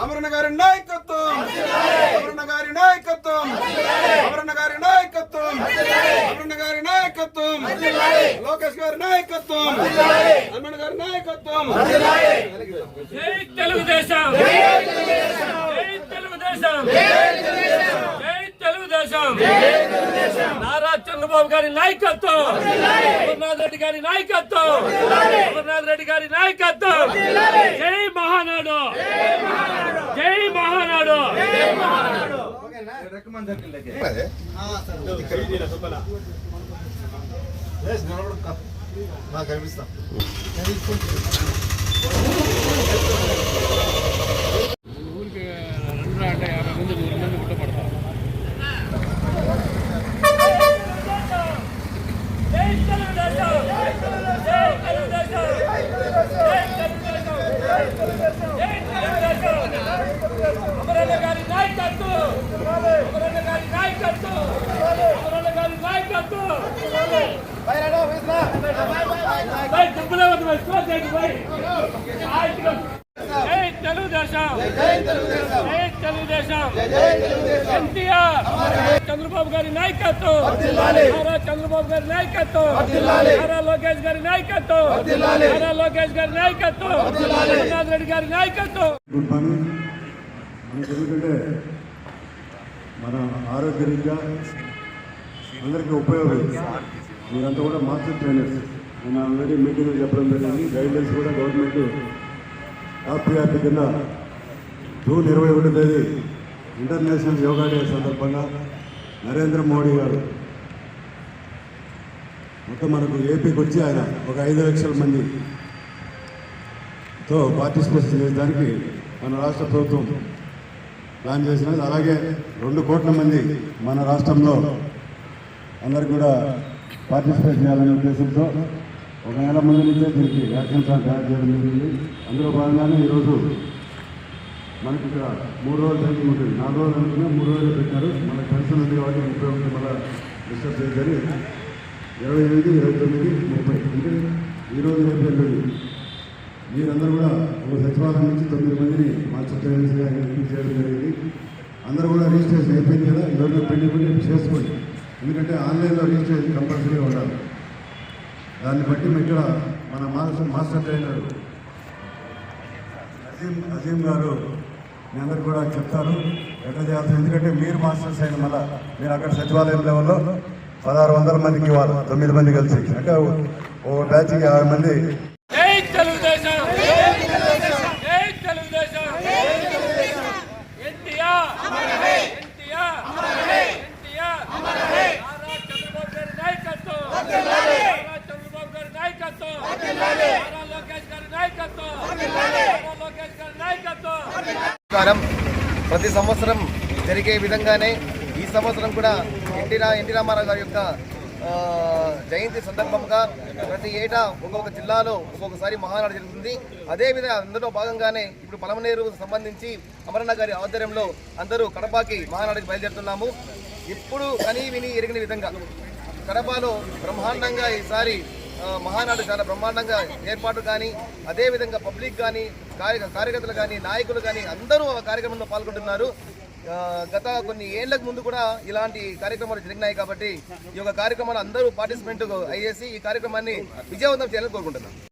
అమరణ గారి నాయకత్వం అమరణ గారి నాయకత్వం అమరణ గారి నాయకత్వం అమరణ గారి నాయకత్వం లోకేష్ గారి నాయకత్వం అమరణ గారి నాయకత్వం జై తెలుగుదేశం తెలుగుదేశం. తెలుగుదేశం. నారా చంద్రబాబు గారి నాయకత్వం. అమర్నాథ్ రెడ్డి గారి నాయకత్వం. అమర్నాథ్ రెడ్డి గారి నాయకత్వం. జై మహానాడు. జై మహానాడు. నాకు కనిపిస్తా తెలుగుదేశం జై తెలుగుదేశం జై తెలుగుదేశం జై తెలుగుదేశం అమరన్న గారి నాయకత్వం అమరన్న గారి నాయకత్వం అమరన్న గారి నాయకత్వం బై దుబ్బలే వద్దు బై స్లో చేయండి బై జై తెలుగుదేశం జై తెలుగుదేశం ఎన్టీఆర్ చంద్రబాబు గారి నాయకత్వం నారా చంద్రబాబు గారి నాయకత్వం నారా లోకేష్ గారి నాయకత్వం నారా లోకేష్ గారి నాయకత్వం అమర్నాథ్ రెడ్డి గారి నాయకత్వం గుడ్ మార్నింగ్ మనకి ఎందుకంటే మన ఆరోగ్యరీత్యా అందరికీ ఉపయోగం మీరంతా కూడా మాస్టర్ ట్రైనర్స్ నేను ఆల్రెడీ మీటింగ్లో చెప్పడం జరిగింది. గైడ్లైన్స్ కూడా గవర్నమెంట్ ఆర్పిఆర్పి కింద జూన్ ఇరవై ఒకటి తేదీ ఇంటర్నేషనల్ యోగా డే సందర్భంగా నరేంద్ర మోడీ గారు. మొత్తం మనకు ఏపీకి వచ్చి ఆయన ఒక ఐదు లక్షల మందితో పార్టిసిపేషన్ చేయడానికి మన రాష్ట్ర ప్రభుత్వం ప్లాన్ చేసినది. అలాగే రెండు కోట్ల మంది మన రాష్ట్రంలో అందరికి కూడా పార్టిసిపేట్ చేయాలనే ఉద్దేశంతో ఒక నెల ముందు నుంచే దీనికి యాక్షన్ ప్లాన్ తయారు చేయడం జరిగింది. అందులో భాగంగానే ఈరోజు మనకి ఇక్కడ మూడు రోజులు టైం ఉంటుంది. నాలుగు రోజులు అనుకున్నా మూడు రోజులు పెట్టారు. మన పెన్షన్ ఉంది కాబట్టి ముప్పై ఒకటి మళ్ళీ డిస్కస్ చేయాలి ఇరవై ఎనిమిది ఇరవై తొమ్మిది ముప్పై. అంటే ఈరోజు రేపు ఎల్లుండి మీరందరూ కూడా ఒక సచివాలయం నుంచి తొమ్మిది మందిని మాస్టర్ ట్రైనర్స్గా చేయడం జరిగింది. అందరూ కూడా రిజిస్ట్రేషన్ అయిపోయింది కదా. ఎవరిలో పెళ్ళి పెళ్ళి చేసుకోండి ఎందుకంటే ఆన్లైన్లో రిజిస్ట్రేషన్ కంపల్సరీ ఉండాలి. దాన్ని బట్టి మేము ఇక్కడ మన master master trainer Azeem Azeem garu మీ అందరు కూడా చెప్తారు ఎట్లా చేయాల్సి ఎందుకంటే మీరు మాస్టర్స్ అయిన మళ్ళీ మీరు అక్కడ సచివాలయం లెవెల్లో పదహారు వందల మందికి ఇవ్వాలి తొమ్మిది మంది కలిసి. అంటే ఓ బ్యాచ్కి యాభై మంది జై తెలుగుదేశం జై తెలుగుదేశం జై తెలుగుదేశం ఎన్టీఆర్ ఎన్టీఆర్ ఎన్టీఆర్ నారా చంద్రబాబు గారి నాయకత్వం నారా చంద్రబాబు గారి నాయకత్వం నారా లోకేష్ గారి నాయకత్వం నారా లోకేష్ గారి నాయకత్వం నమస్కారం ప్రతి సంవత్సరం జరిగే విధంగానే ఈ సంవత్సరం కూడా ఎన్టీ రా ఎన్టీ రామారావు గారి యొక్క జయంతి సందర్భంగా ప్రతి ఏటా ఒక్కొక్క జిల్లాలో ఒక్కొక్కసారి మహానాడు జరుగుతుంది. అదేవిధంగా అందులో భాగంగానే ఇప్పుడు పలమనేరు సంబంధించి అమరన్న గారి ఆధ్వర్యంలో అందరూ కడపకి మహానాడుకి బయలుదేరుతున్నాము. ఇప్పుడు కనీ విని ఎరిగిన విధంగా కడపలో బ్రహ్మాండంగా ఈసారి మహానాడు చాలా బ్రహ్మాండంగా ఏర్పాటు కానీ అదేవిధంగా పబ్లిక్ కానీ కార్య కార్యకర్తలు కానీ నాయకులు కానీ అందరూ ఆ కార్యక్రమంలో పాల్గొంటున్నారు. గత కొన్ని ఏళ్ళకు ముందు కూడా ఇలాంటి కార్యక్రమాలు జరిగినాయి కాబట్టి ఈ యొక్క కార్యక్రమాలు అందరూ పార్టిసిపెంట్ అయ్యేసి ఈ కార్యక్రమాన్ని విజయవంతం చేయాలని కోరుకుంటున్నాను